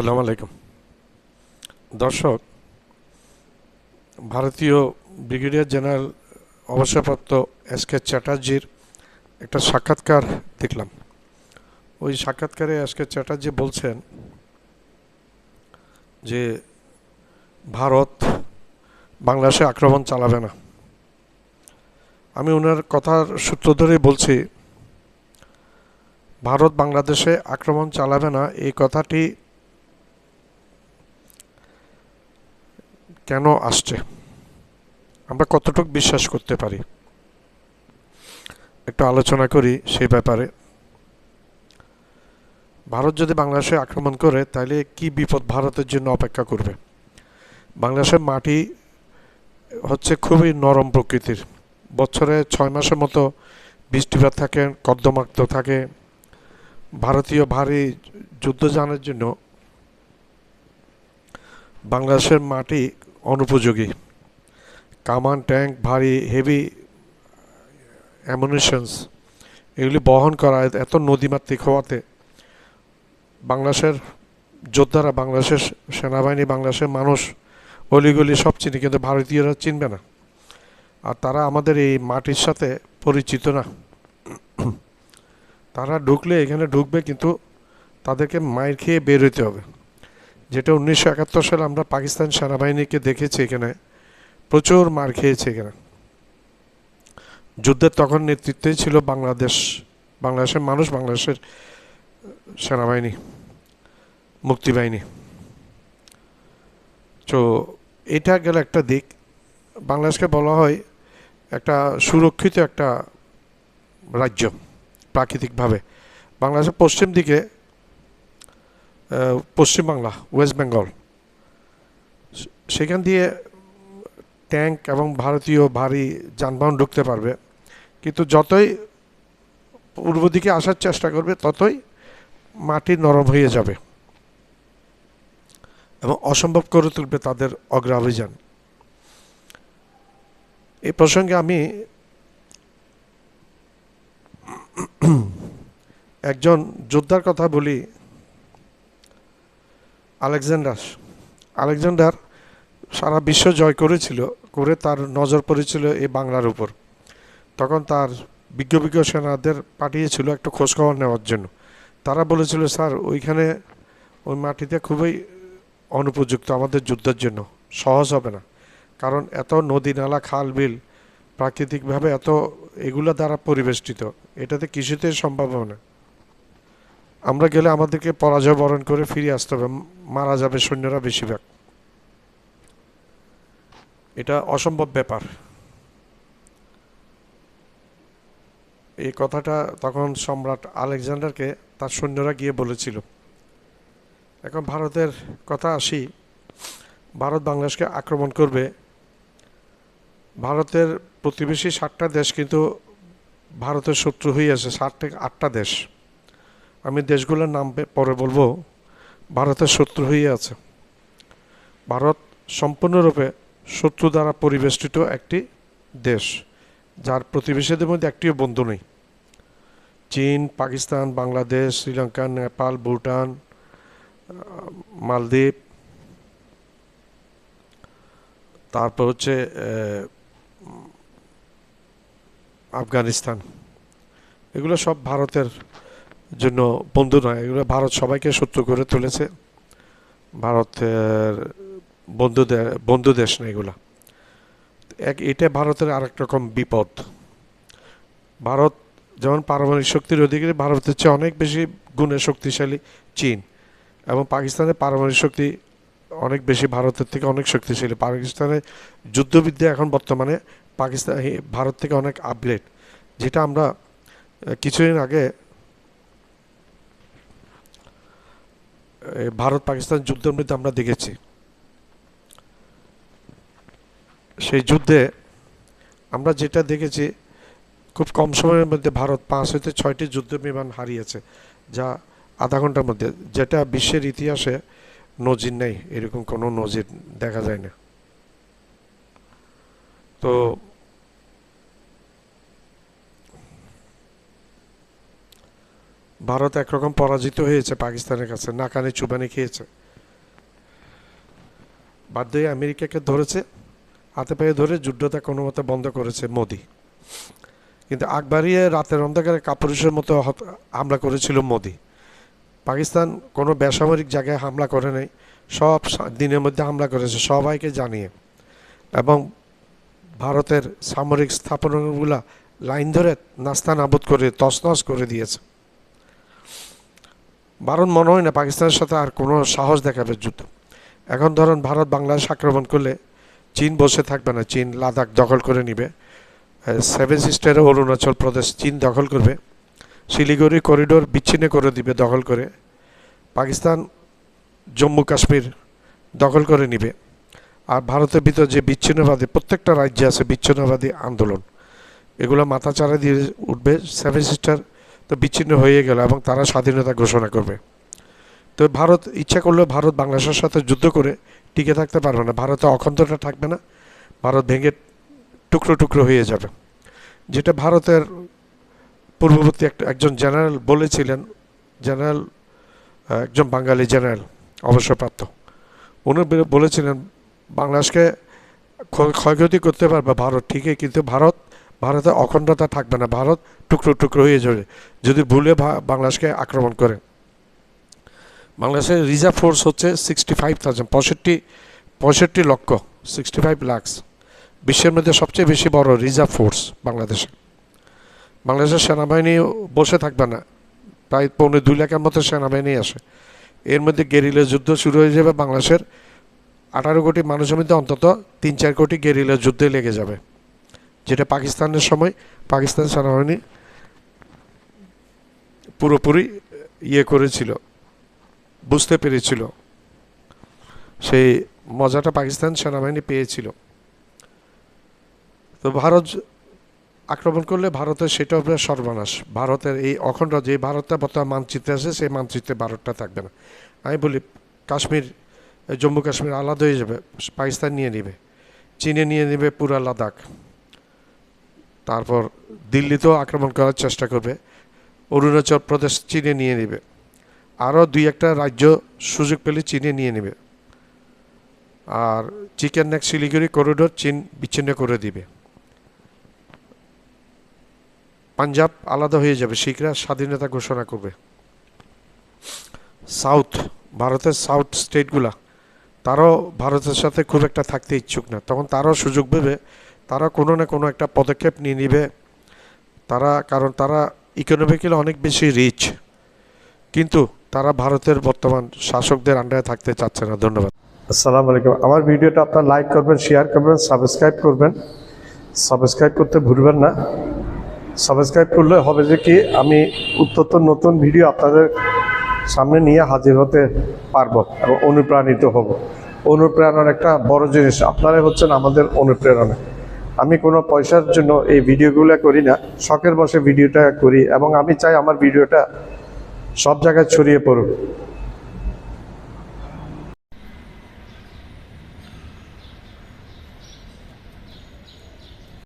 আসসালামু আলাইকুম। দর্শক, ভারতীয় ব্রিগেডিয়ার জেনারেল অবসরপ্রাপ্ত এস কে চ্যাটার্জির একটা সাক্ষাৎকার দেখলাম। ওই সাক্ষাৎকারে এস কে চ্যাটার্জি বলছেন যে, ভারত বাংলাদেশে আক্রমণ চালাবে না। আমি ওনার কথার সূত্র ধরেই বলছি, ভারত বাংলাদেশে আক্রমণ চালাবে না। এই কথাটি কেন আসছে? আমরা কতটুকু বিশ্বাস করতে পারি? একটু আলোচনা করি সেই ব্যাপারে। ভারত যদি বাংলাদেশে আক্রমণ করে, তাহলে কি বিপদ ভারতের জন্য অপেক্ষা করবে? বাংলাদেশের মাটি হচ্ছে খুবই নরম প্রকৃতির। বছরে ছয় মাসের মতো বৃষ্টিপাত থাকে, কর্দমাক্ত থাকে। ভারতীয় ভারী যুদ্ধযানের জন্য বাংলাদেশের মাটি অনুপযোগী। কামান, ট্যাঙ্ক, ভারী, হেভি, অ্যামুনিশনস, এগুলি বহন করা এত নদীমাতৃক হওয়াতে। বাংলাদেশের যোদ্ধারা, বাংলাদেশের সেনাবাহিনী, বাংলাদেশের মানুষ, অলিগলি সব চিনি, কিন্তু ভারতীয়রা চিনবে না। আর তারা আমাদের এই মাটির সাথে পরিচিত না। তারা ঢুকলে, এখানে ঢুকবে, কিন্তু তাদেরকে মায়ের খেয়ে বের হইতে হবে। যেটা উনিশশো একাত্তর সালে আমরা পাকিস্তান সেনাবাহিনীকে দেখেছি এখানে, প্রচুর মার খেয়েছে এখানে। যুদ্ধের তখন নেতৃত্বে ছিল বাংলাদেশ, বাংলাদেশের মানুষ, বাংলাদেশের সেনাবাহিনী, মুক্তিবাহিনী। তো এটা গেল একটা দিক। বাংলাদেশকে বলা হয় একটা সুরক্ষিত একটা রাজ্য, প্রাকৃতিকভাবে। বাংলাদেশের পশ্চিম দিকে পশ্চিমবাংলা ওয়েস্ট বেঙ্গল সেখান দিয়ে ট্যাঙ্ক এবং ভারতীয় ভারী যানবাহন ঢুকতে পারবে। কিন্তু যতই পূর্ব দিকে আসার চেষ্টা করবে, ততই মাটি নরম হয়ে যাবে এবং অসম্ভব করে তুলবে তাদের অগ্রাভিযান। এই প্রসঙ্গে আমি একজন যোদ্ধার কথা বলি। আলেকজান্ডার। আলেকজান্ডার সারা বিশ্ব জয় করেছিল, করে তার নজর পড়েছিল এই বাংলার উপর। তখন তার বিজ্ঞ বিজ্ঞ সেনাদের পাঠিয়েছিল একটা খোঁজখবর নেওয়ার জন্য। তারা বলেছিল, স্যার, ওইখানে ওই মাটিতে খুবই অনুপযুক্ত আমাদের যুদ্ধের জন্য। সহজ হবে না। কারণ এত নদী, নালা, খাল, বিল প্রাকৃতিকভাবে এত এগুলো দ্বারা পরিবেষ্টিত। এটাতে কিছুতে সম্ভব হবে না। আমরা গেলে আমাদেরকে পরাজয় বরণ করে ফিরে আসতে হবে। মারা যাবে সৈন্যরা বেশিরভাগ। এটা অসম্ভব ব্যাপার। এই কথাটা তখন সম্রাট আলেকজান্ডারকে তার সৈন্যরা গিয়ে বলেছিল। এখন ভারতের কথা আসি। ভারত বাংলাদেশকে আক্রমণ করবে। ভারতের প্রতিবেশী ষাটটা দেশ কিন্তু ভারতের শত্রু হয়ে আছে ষাট থেকে আটটা দেশ। আমি দেশগুলোর নাম পরে বলব ভারতের শত্রু হয়ে আছে। ভারত সম্পূর্ণরূপে শত্রু দ্বারা পরিবেষ্টিত একটি দেশ, যার প্রতিবেশীদের মধ্যে একটিও বন্ধু নেই। চীন, পাকিস্তান, বাংলাদেশ, শ্রীলঙ্কা, নেপাল, ভুটান মালদ্বীপ। তারপর হচ্ছে আফগানিস্তান। এগুলো সব ভারতের জন্য বন্ধু নয়, এগুলো ভারত সবাইকে শত্রু করে তুলেছে। ভারতের বন্ধু বন্ধু দেশ না এগুলা। এক, এটা ভারতের আরেক রকম বিপদ। ভারত যেমন পারমাণবিক শক্তির অধিকারী, ভারতের চেয়ে অনেক বেশি গুণে শক্তিশালী চীন এবং পাকিস্তানের পারমাণবিক শক্তি অনেক বেশি ভারতের থেকে অনেক শক্তিশালী। পাকিস্তানের যুদ্ধবিদ্যা এখন বর্তমানে পাকিস্তান, ভারত থেকে অনেক আপগ্রেড যেটা আমরা কিছুদিন আগে ভারত পাকিস্তান যুদ্ধের মধ্যে আমরা দেখেছি। সেই যুদ্ধে আমরা যেটা দেখেছি, খুব কম সময়ের মধ্যে ভারত পাঁচ হইতে ছয়টি যুদ্ধ বিমান হারিয়েছে, যা আধা ঘণ্টার মধ্যে, যেটা বিশ্বের ইতিহাসে নজির নেই, এরকম কোনো নজির দেখা যায় না। তো ভারত একরকম পরাজিত হয়েছে পাকিস্তানের কাছে, নাকানি চুবানি খেয়েছে। বাধ্য হয়ে আমেরিকাকে ধরেছে, হাতে পায়ে ধরে যুদ্ধটা কোনো মতে বন্ধ করেছে মোদি। কিন্তু আগ রাতের অন্ধকারে কাপুরুষের মতো হামলা করেছিল মোদি। পাকিস্তান কোনো বেসামরিক জায়গায় হামলা করে নাই, সব দিনের মধ্যে হামলা করেছে সবাইকে জানিয়ে। এবং ভারতের সামরিক স্থাপনাগুলা লাইন ধরে নাস্তা নাবুদ করে, তছনছ করে দিয়েছে। ভারত মনে হয় না পাকিস্তানের সাথে আর কোনো সাহস দেখাবে যুদ্ধ। এখন ধরুন ভারত বাংলাদেশ আক্রমণ করলে চীন বসে থাকবে না, চীন লাদাখ দখল করে নিবে। সেভেন সিস্টারে অরুণাচল প্রদেশ চীন দখল করবে। শিলিগুড়ি করিডোর বিচ্ছিন্ন করে দিবে দখল করে। পাকিস্তান জম্মু কাশ্মীর দখল করে নিবে। আর ভারতের ভিতর যে বিচ্ছিন্নবাদী, প্রত্যেকটা রাজ্যে আছে বিচ্ছিন্নবাদী আন্দোলন। এগুলো মাথা চারা দিয়ে উঠবে সেভেন সিস্টার তো বিচ্ছিন্ন হয়ে গেল এবং তারা স্বাধীনতা ঘোষণা করবে। তো ভারত, ইচ্ছা করলেও ভারত বাংলাদেশের সাথে যুদ্ধ করে টিকে থাকতে পারবে না। ভারতে অখণ্ডটা থাকবে না, ভারত ভেঙে টুকরো টুকরো হয়ে যাবে। যেটা ভারতের পূর্ববর্তী একটা, একজন জেনারেল বলেছিলেন, জেনারেল একজন বাঙালি জেনারেল, অবসরপ্রাপ্ত। উনি বলেছিলেন, বাংলাদেশকে ক্ষয়ক্ষতি করতে পারবে ভারত ঠিকই, কিন্তু ভারত ভারতে অখণ্ডতা থাকবে না। ভারত টুকরো টুকরো হয়ে যাবে, যদি ভুলে বাংলাদেশকে আক্রমণ করে। বাংলাদেশের রিজার্ভ ফোর্স হচ্ছে সিক্সটি ফাইভ থাউজেন্ড পঁয়ষট্টি পঁয়ষট্টি লক্ষ সিক্সটি ফাইভ লাক্স বিশ্বের মধ্যে সবচেয়ে বেশি বড় রিজার্ভ ফোর্স বাংলাদেশে। বাংলাদেশের সেনাবাহিনী বসে থাকবে না। প্রায় পৌনে দুই লাখের মতো সেনাবাহিনী আসে। এর মধ্যে গেরিলা যুদ্ধ শুরু হয়ে যাবে বাংলাদেশের আঠারো কোটি মানুষের মধ্যে অন্তত তিন চার কোটি গেরিলা যুদ্ধে লেগে যাবে। যেটা পাকিস্তানের সময়, পাকিস্তান সেনাবাহিনী পুরোপুরি ইয়ে করেছিল, বুঝতে পেরেছিল। সেই মজাটা পাকিস্তান সেনাবাহিনী পেয়েছিল। তো ভারত আক্রমণ করলে ভারতের সেটা হবে সর্বনাশ। ভারতের এই অখণ্ড যে ভারতটা বর্তমান মানচিত্রে আছে, সেই মানচিত্রে ভারতটা থাকবে না। আমি বলি, কাশ্মীর, জম্মু কাশ্মীর আলাদা হয়ে যাবে, পাকিস্তান নিয়ে নেবে। চীনে নিয়ে নেবে পুরা লাদাখ। তারপর দিল্লিতেও আক্রমণ করার চেষ্টা করবে। অরুণাচল প্রদেশ চীনে নিয়ে নেবে। আরও দুই একটা রাজ্য সুযোগ পেলে চীনে নিয়ে নেবে। আর চিকেন নেক শিলিগুড়ি করিডোর চীন বিচ্ছিন্ন করে দিবে। পাঞ্জাব আলাদা হয়ে যাবে, শিখরা স্বাধীনতা ঘোষণা করবে। সাউথ, ভারতের সাউথ স্টেটগুলা, তারাও ভারতের সাথে খুব একটা থাকতে ইচ্ছুক না। তখন তারাও সুযোগ পেবে তারা কোনো না কোনো একটা পদক্ষেপ নিয়ে নিবে। তারা, কারণ তারা ইকোনমিক্যালি অনেক বেশি রিচ কিন্তু তারা ভারতের বর্তমান শাসকদের আন্ডারে থাকতে চাচ্ছে না। ধন্যবাদ। আসসালামু আলাইকুম। আমার ভিডিওটা আপনার লাইক করবেন শেয়ার করবেন সাবস্ক্রাইব করবেন। সাবস্ক্রাইব করতে ভুলবেন না। সাবস্ক্রাইব করলে হবে যে কি, আমি উত্তর নতুন ভিডিও আপনাদের সামনে নিয়ে হাজির হতে পারব এবং অনুপ্রাণিত হব। অনুপ্রেরণার একটা বড় জিনিস, আপনারাই হচ্ছেন আমাদের অনুপ্রেরণা। আমি কোনো পয়সার জন্য এই ভিডিওগুলো করি না। শখের বসে ভিডিওটা করি এবং আমি চাই আমার ভিডিওটা সব জায়গায় ছড়িয়ে পড়ুক।